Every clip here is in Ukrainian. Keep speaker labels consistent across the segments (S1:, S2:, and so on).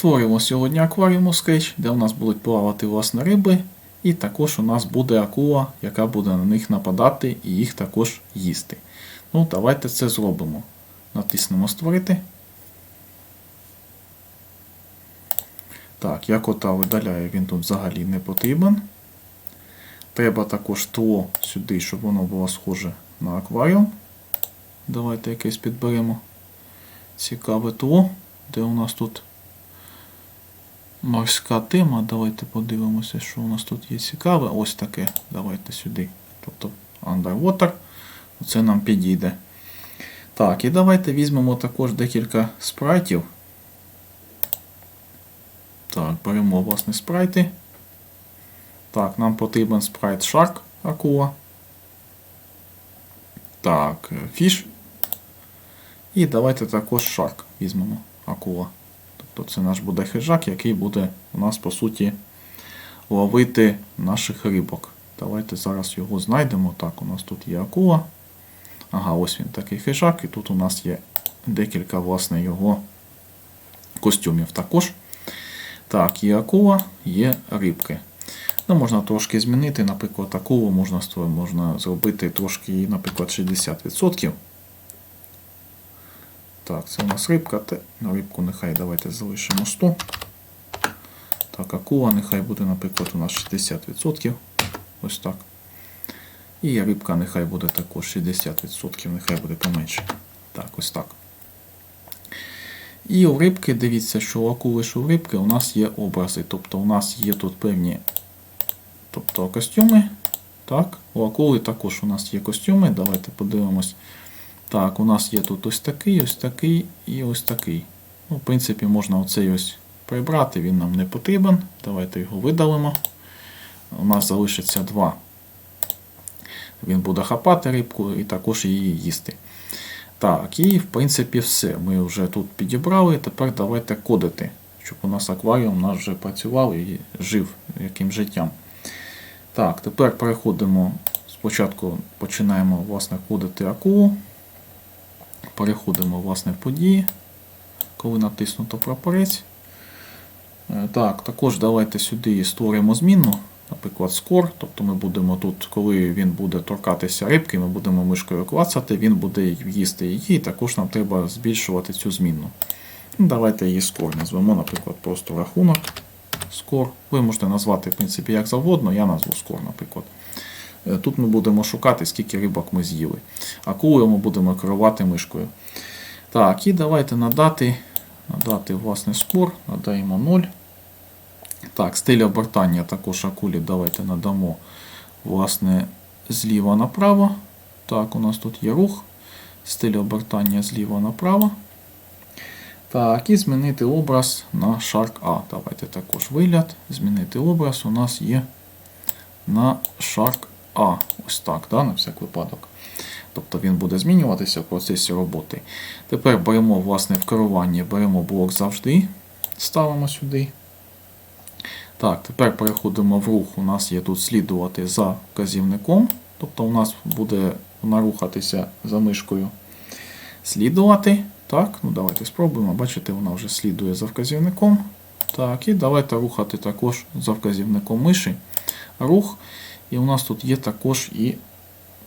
S1: Створюємо сьогодні акваріум у Scratch, де у нас будуть плавати власне риби, і також у нас буде акула, яка буде на них нападати і їх також їсти. Ну, давайте це зробимо. Натиснемо Створити. Так, я кота видаляю, він тут взагалі не потрібен. Треба також тло сюди, щоб воно було схоже на акваріум. Давайте якесь підберемо цікаве тло, де у нас тут морська тема. Давайте подивимося, що у нас тут є цікаве. Ось таке. Давайте сюди. Тобто underwater. Це нам підійде. Так, і давайте візьмемо також декілька спрайтів. Так, беремо власне спрайти. Так, нам потрібен спрайт Shark акула. Так, фіш. І давайте також Shark візьмемо акула. Тобто це наш буде хижак, який буде у нас, по суті, ловити наших рибок. Давайте зараз його знайдемо. Так, у нас тут є акула. Ага, ось він такий хижак, і тут у нас є декілька, власне, його костюмів також. Так, є акула, є рибки. Ну, Можна трошки змінити, наприклад, акулу можна, можна зробити трошки, наприклад, 60%. Так, це у нас рибка. На рибку нехай давайте залишимо 100. Так, акула нехай буде, наприклад, у нас 60%. Ось так. І рибка нехай буде також 60%, нехай буде поменше. Так, ось так. І у рибки, дивіться, що у акули, що у рибки у нас є образи. Тобто у нас є тут певні тобто, костюми. Так, У акули також у нас є костюми. Давайте подивимось. Так, у нас є тут ось такий, ось такий і ось такий. Ну, В принципі, можна оцей ось прибрати, він нам не потрібен. Давайте його видалимо. У нас залишиться два. Він буде хапати рибку і також її їсти. Так, і в принципі все. Ми вже тут підібрали. Тепер давайте кодити, щоб у нас акваріум у нас вже працював і жив яким життям. Так, тепер переходимо. Спочатку починаємо власне, кодити акулу. Переходимо власне, в події, коли натиснуто прапорець. Е, Так, також давайте сюди створимо змінну, наприклад, score. Тобто ми будемо тут, коли він буде торкатися рибки, ми будемо мишкою клацати, він буде їсти її, і також нам треба збільшувати цю змінну. Ну, Давайте її score назвемо, наприклад, просто рахунок. Score. Ви можете назвати в принципі, як завгодно, я назву score, наприклад. Е, Тут ми будемо шукати, скільки рибок ми з'їли. Акулою ми будемо керувати мишкою. Так, і давайте надати надати власне скор, надаємо 0. Так, стиль обертання також акулі давайте надамо власне, зліва направо. Так, у нас тут є рух. Стиль обертання зліва направо. Так, і змінити образ на Shark A. Давайте також вигляд. Змінити образ у нас є на Shark А. Ось так, да, на всяк випадок. Тобто він буде змінюватися в процесі роботи. Тепер беремо власне, в керуванні, беремо блок завжди, ставимо сюди. Так, Тепер переходимо в рух. У нас є тут слідувати за вказівником. Тобто у нас буде вона рухатися за мишкою. Слідувати. Так, ну Давайте спробуємо. Бачите, вона вже слідує за вказівником. Так, І давайте рухати також за вказівником миші. Рух. І у нас тут є також і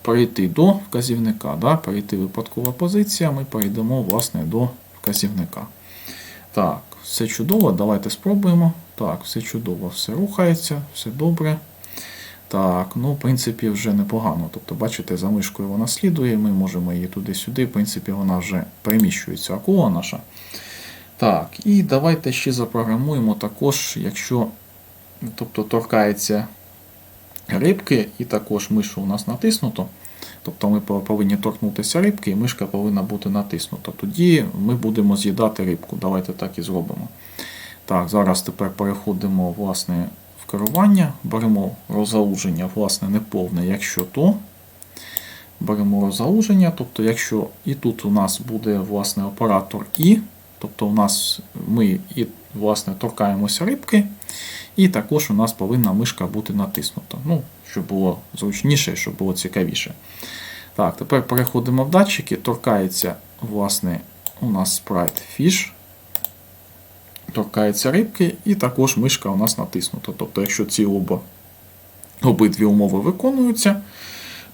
S1: перейти до вказівника. Да? Перейти випадкова позиція, ми перейдемо власне, до вказівника. Так, все чудово, давайте спробуємо. Так, все чудово, все рухається, все добре. Так, ну, в принципі, вже непогано. Тобто, бачите, за мишкою вона слідує, ми можемо її туди-сюди. В принципі, вона вже переміщується, акула наша. Так, і давайте ще запрограмуємо також, якщо тобто, торкається рибки, і також мишу у нас натиснуто. Тобто ми повинні торкнутися рибки, і мишка повинна бути натиснута. Тоді ми будемо з'їдати рибку. Давайте так і зробимо. Так, зараз тепер переходимо власне, в керування, беремо розгалуження, власне, неповне, якщо то. Беремо розгалуження, тобто, якщо і тут у нас буде власне, оператор І, тобто у нас ми і власне, торкаємося рибки, і також у нас повинна мишка бути натиснута. Ну, щоб було зручніше, щоб було цікавіше. Так, тепер переходимо в датчики, торкається, власне, у нас спрайт Fish. торкається рибки, і також мишка у нас натиснута. Тобто, якщо ці оба, обидві умови виконуються,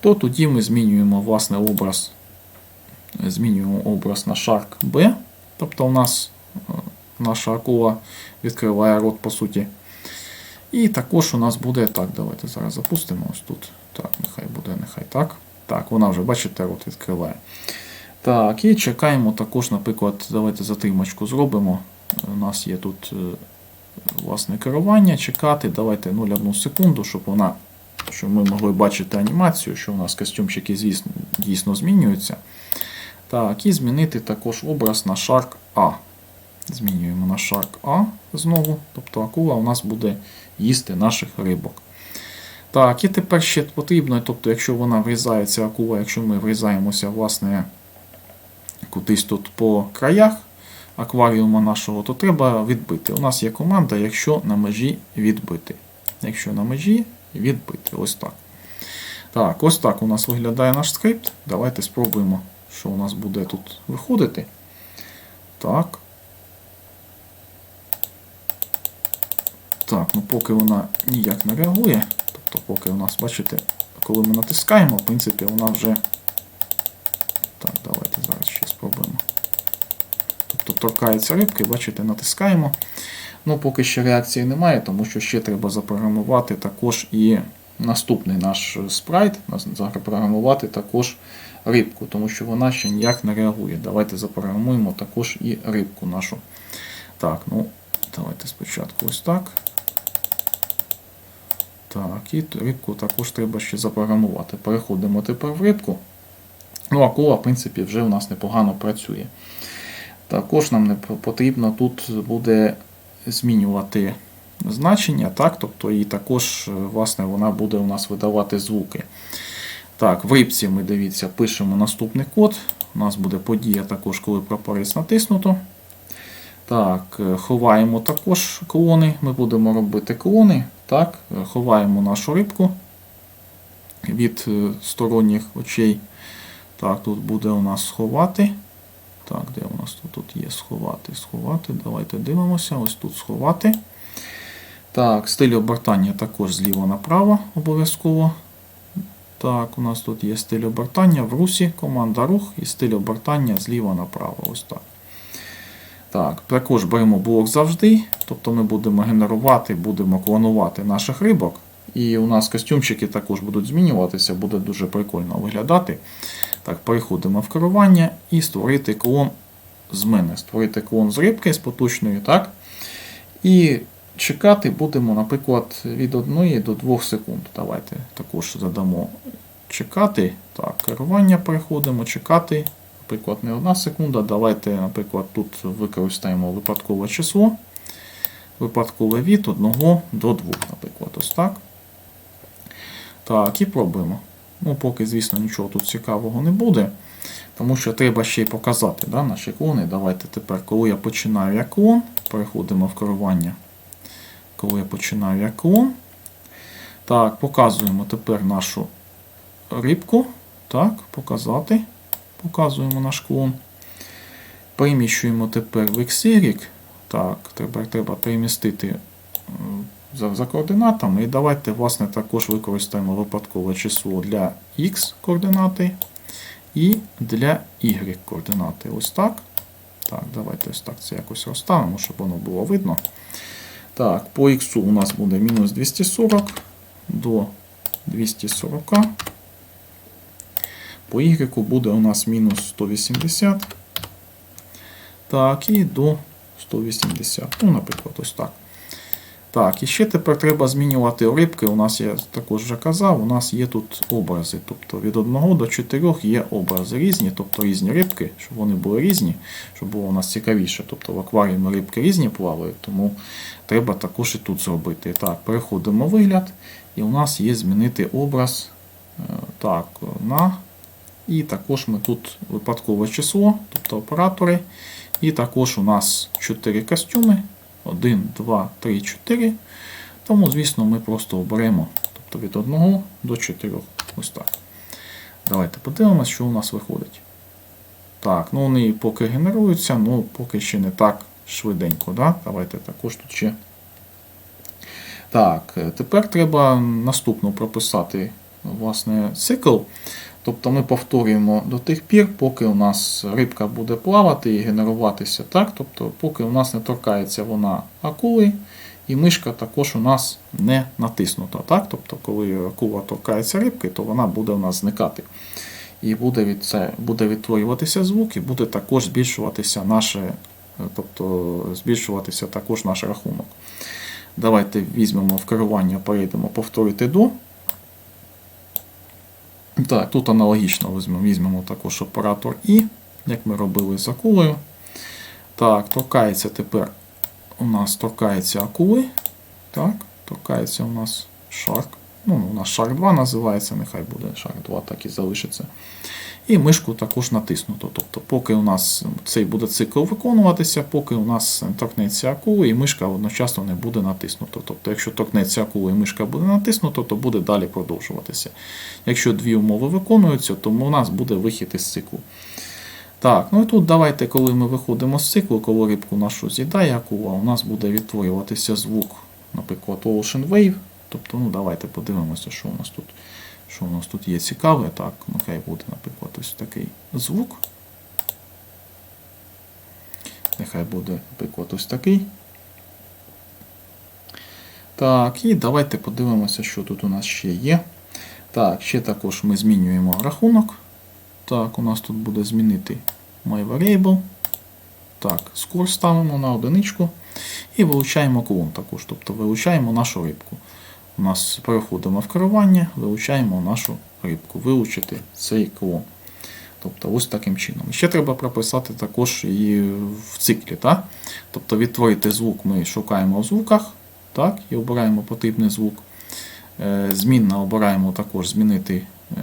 S1: то тоді ми змінюємо власне образ, змінюємо образ на Shark B. Тобто у нас е, наша акула відкриває рот, по суті. І також у нас буде. Так, давайте зараз запустимо ось тут. Так, нехай буде, нехай так. Так, вона вже, бачите, рот відкриває. Так, і чекаємо також, наприклад, давайте затримочку зробимо. У нас є тут е, власне керування, чекати. Давайте 0,1 секунду, щоб вона, щоб ми могли бачити анімацію, що у нас костюмчики, звісно, дійсно змінюються. Так, і змінити також образ на Shark A. Змінюємо на Shark A знову. Тобто акула у нас буде їсти наших рибок. Так, і тепер ще потрібно, тобто, якщо вона врізається акула, якщо ми врізаємося, власне, кудись тут по краях акваріума нашого, то треба відбити. У нас є команда, якщо на межі відбити. Якщо на межі відбити. Ось так. Так, ось так у нас виглядає наш скрипт. Давайте спробуємо, що у нас буде тут виходити. Так. Так, ну поки вона ніяк не реагує. Тобто, поки у нас, бачите, коли ми натискаємо, в принципі, вона вже. Так, давайте зараз ще спробуємо. Тобто торкається рибки, бачите, натискаємо. Ну, поки ще реакції немає, тому що ще треба запрограмувати також і наступний наш спрайт, запрограмувати також рибку, тому що вона ще ніяк не реагує. Давайте запрограмуємо також і рибку нашу. Так, ну, давайте спочатку ось так. Так, і рибку також треба ще запрограмувати. Переходимо тепер в рибку. Ну, акула, в принципі, вже у нас непогано працює. Також нам не потрібно тут буде змінювати значення, так, тобто і також, власне, вона буде у нас видавати звуки. Так, в рибці ми дивіться, пишемо наступний код. У нас буде подія також, коли прапорець натиснуто. Так, ховаємо також клони. Ми будемо робити клони. Так, Ховаємо нашу рибку від сторонніх очей. Так, тут буде у нас сховати. Так, де у нас тут, тут є сховати, сховати. Давайте дивимося. Ось тут сховати. Так, стиль обертання також зліва направо обов'язково. Так, у нас тут є стиль обертання в русі, команда рух і стиль обертання зліва направо. Ось так. Так, також беремо блок завжди. Тобто ми будемо генерувати, будемо клонувати наших рибок. І у нас костюмчики також будуть змінюватися, буде дуже прикольно виглядати. Так, переходимо в керування і створити клон з мене. Створити клон з рибки з поточною. так? І чекати будемо, наприклад, від 1 до 2 секунд. Давайте також задамо чекати. Так, керування переходимо, чекати. Наприклад, не 1 секунда. Давайте, наприклад, тут використаємо випадкове число. Випадкове від 1 до 2, наприклад, ось так. Так, і пробуємо. Ну, поки, звісно, нічого тут цікавого не буде. Тому що треба ще й показати да, наші клони. Давайте тепер, коли я починаю як клон, переходимо в керування. Коли я починаю як клон. Так, показуємо тепер нашу рибку. Так, показати. Показуємо наш клон. Переміщуємо тепер в XY. Так, тепер треба перемістити за, за координатами. І давайте, власне, також використаємо випадкове число для X координати і для Y координати. Ось так. Так, давайте ось так це якось розставимо, щоб воно було видно. Так, по X у нас буде мінус 240 до 240. По Y буде у нас мінус 180. Так, і до 180. Ну, наприклад, ось так. Так, і ще тепер треба змінювати рибки. У нас, я також вже казав, у нас є тут образи. Тобто від 1 до 4 є образи різні, тобто різні рибки, щоб вони були різні, щоб було у нас цікавіше. Тобто в акваріумі рибки різні плавають, тому треба також і тут зробити. Так, переходимо в вигляд, і у нас є змінити образ. Так, на. І також ми тут випадкове число, тобто оператори. І також у нас 4 костюми. 1, 2, 3, 4. Тому, звісно, ми просто оберемо тобто від 1 до 4. Ось так. Давайте подивимося, що у нас виходить. Так, ну вони поки генеруються, ну поки ще не так швиденько. Да? Давайте також тут ще. Так, е, тепер треба наступно прописати власне цикл. Тобто ми повторюємо до тих пір, поки у нас рибка буде плавати і генеруватися. так? Тобто, поки у нас не торкається вона акули, і мишка також у нас не натиснута. так? Тобто, коли акула торкається рибки, то вона буде у нас зникати. І буде від це, буде відтворюватися звук, і буде також збільшуватися наше, тобто збільшуватися також наш рахунок. Давайте візьмемо в керування, перейдемо повторити до. Так, тут аналогічно візьмемо, візьмемо також оператор І, як ми робили з акулою. Так, торкається тепер у нас торкається акули. Так, торкається у нас шарк. Ну, у нас шарк 2 називається, нехай буде шарк 2, так і залишиться. І мишку також натиснуто. Тобто, поки у нас цей буде цикл виконуватися, поки у нас торкнеться акули і мишка одночасно не буде натиснуто. Тобто, якщо торкнеться акули і мишка буде натиснуто, то буде далі продовжуватися. Якщо дві умови виконуються, то у нас буде вихід із циклу. Так, ну і тут давайте, коли ми виходимо з циклу, коли рибку нашу з'їдає акула, у нас буде відтворюватися звук, наприклад, Ocean Wave. Тобто, ну давайте подивимося, що у нас тут що у нас тут є цікаве. Так, нехай буде, наприклад, ось такий звук. Нехай буде, наприклад, ось такий. Так, і давайте подивимося, що тут у нас ще є. Так, ще також ми змінюємо рахунок. Так, у нас тут буде змінити MyVariable. Так, score ставимо на одиничку. І вилучаємо клон також. Тобто вилучаємо нашу рибку. У нас переходимо в керування, вилучаємо нашу рибку, вилучити цей клон. Тобто ось таким чином. Ще треба прописати також і в циклі. Так? Тобто відтворити звук ми шукаємо в звуках так? і обираємо потрібний звук. Е, змінно обираємо також змінити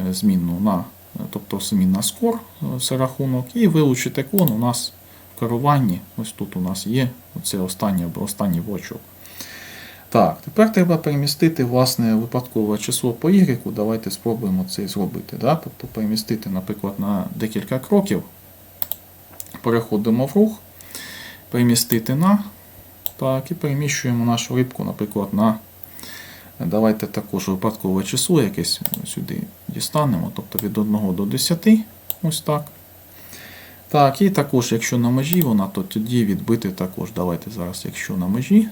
S1: е, змінну на тобто змінна скор, це рахунок, і вилучити клон у нас в керуванні. Ось тут у нас є оце останній, останній блочок. Так, тепер треба перемістити власне, випадкове число по Y. Давайте спробуємо це зробити. Да? Тобто перемістити, наприклад, на декілька кроків. Переходимо в рух, перемістити на. Так, І переміщуємо нашу рибку, наприклад, на. Давайте також випадкове число якесь сюди дістанемо, тобто від 1 до 10. Ось так. Так, і також, якщо на межі вона, то тоді відбити також. Давайте зараз, якщо на межі.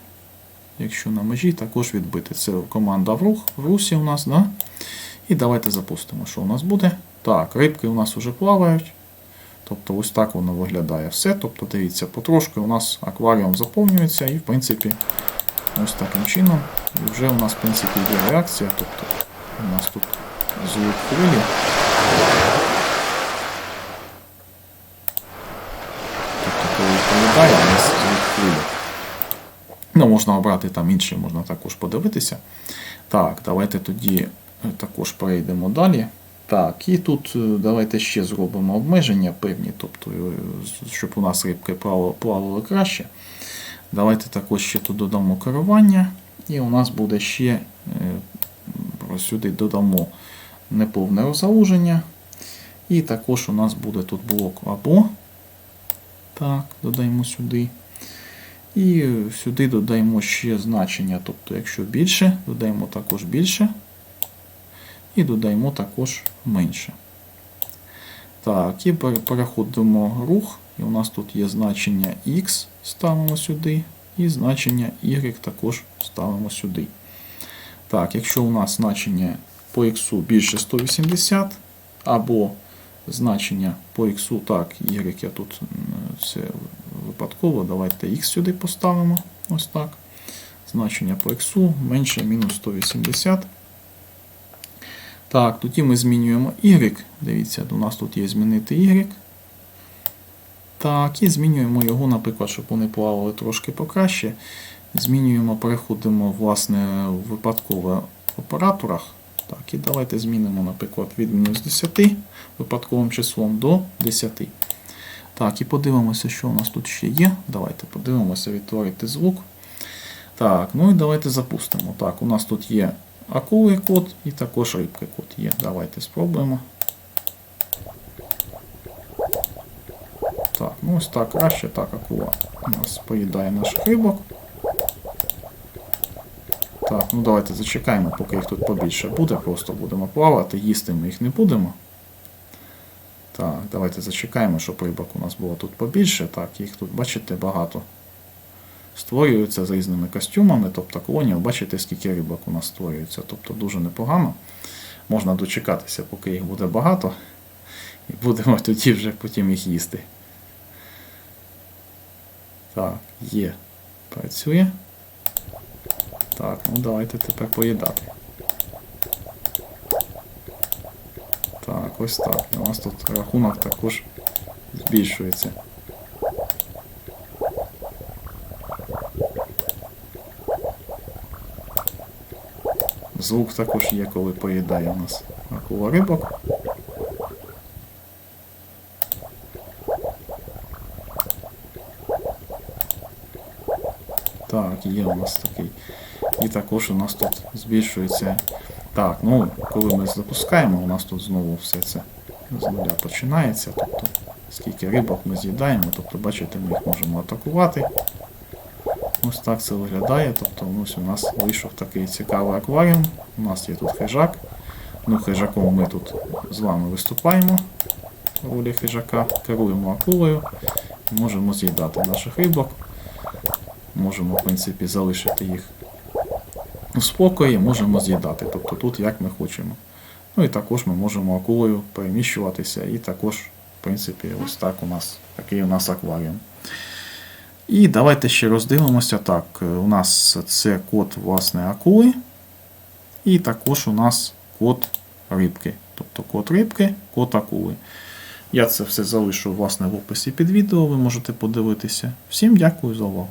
S1: Якщо на межі, також відбити. Це команда в рух, в русі у нас. да? І давайте запустимо, що у нас буде. Так, рибки у нас вже плавають. Тобто ось так воно виглядає все. Тобто, дивіться, потрошки у нас акваріум заповнюється і, в принципі, ось таким чином. І вже у нас, в принципі, є реакція. Тобто у нас тут звук хвилі. Тобто, коли відповідає, у нас звук хвилі. Ну, можна обрати там інші, можна також подивитися. Так, давайте тоді е, також перейдемо далі. Так, і тут е, давайте ще зробимо обмеження певні, тобто, е, щоб у нас рибки плавали краще. Давайте також ще тут додамо керування. І у нас буде ще сюди додамо неповне розгалуження. І також у нас буде тут блок або. Так, додаємо сюди. І сюди додаємо ще значення. Тобто, якщо більше, додаємо також більше. І додаємо також менше. Так, і переходимо рух. І у нас тут є значення X, ставимо сюди, і значення Y також ставимо сюди. Так, якщо у нас значення по X більше 180, або значення по X, так, Y я тут це випадково. Давайте X сюди поставимо. Ось так. Значення по X менше мінус 180. Так, тоді ми змінюємо Y. Дивіться, у нас тут є змінити Y. Так, і змінюємо його, наприклад, щоб вони плавали трошки покраще. Змінюємо, переходимо власне, в випадкове в операторах. Так, і давайте змінимо, наприклад, від мінус 10 випадковим числом до 10. Так, і подивимося, що у нас тут ще є. Давайте подивимося, відтворити звук. Так, ну і давайте запустимо. Так, у нас тут є акулий код і також рибки код є. Давайте спробуємо. Так, ну ось так краще, так акула у нас поїдає наш рибок. Так, ну давайте зачекаємо, поки їх тут побільше буде, просто будемо плавати, їсти ми їх не будемо. Давайте зачекаємо, щоб рибок у нас було тут побільше. Так, їх тут, бачите, багато. Створюються з різними костюмами, тобто клонів, бачите, скільки рибок у нас створюється. Тобто дуже непогано. Можна дочекатися, поки їх буде багато. І будемо тоді вже потім їх їсти. Так, є. Працює. Так, ну давайте тепер поїдати. Так, ось так. І у нас тут рахунок також збільшується. Звук також є, коли поїдає у нас акула рибок. Так, є у нас такий. І також у нас тут збільшується. Так, ну коли ми запускаємо, у нас тут знову все це з нуля починається. Тобто, скільки рибок ми з'їдаємо, тобто, бачите, ми їх можемо атакувати. Ось так це виглядає. Тобто ось у нас вийшов такий цікавий акваріум. У нас є тут хижак. Ну, хижаком ми тут з вами виступаємо в ролі хижака, керуємо акулою можемо з'їдати наших рибок. Можемо, в принципі, залишити їх у спокої, можемо з'їдати. Тобто тут як ми хочемо. Ну і також ми можемо акулою переміщуватися, і також, в принципі, ось так у нас такий у нас акваріум. І давайте ще роздивимося. Так, у нас це код власне акули. І також у нас код рибки. Тобто код рибки, код акули. Я це все залишу власне в описі під відео, ви можете подивитися. Всім дякую за увагу.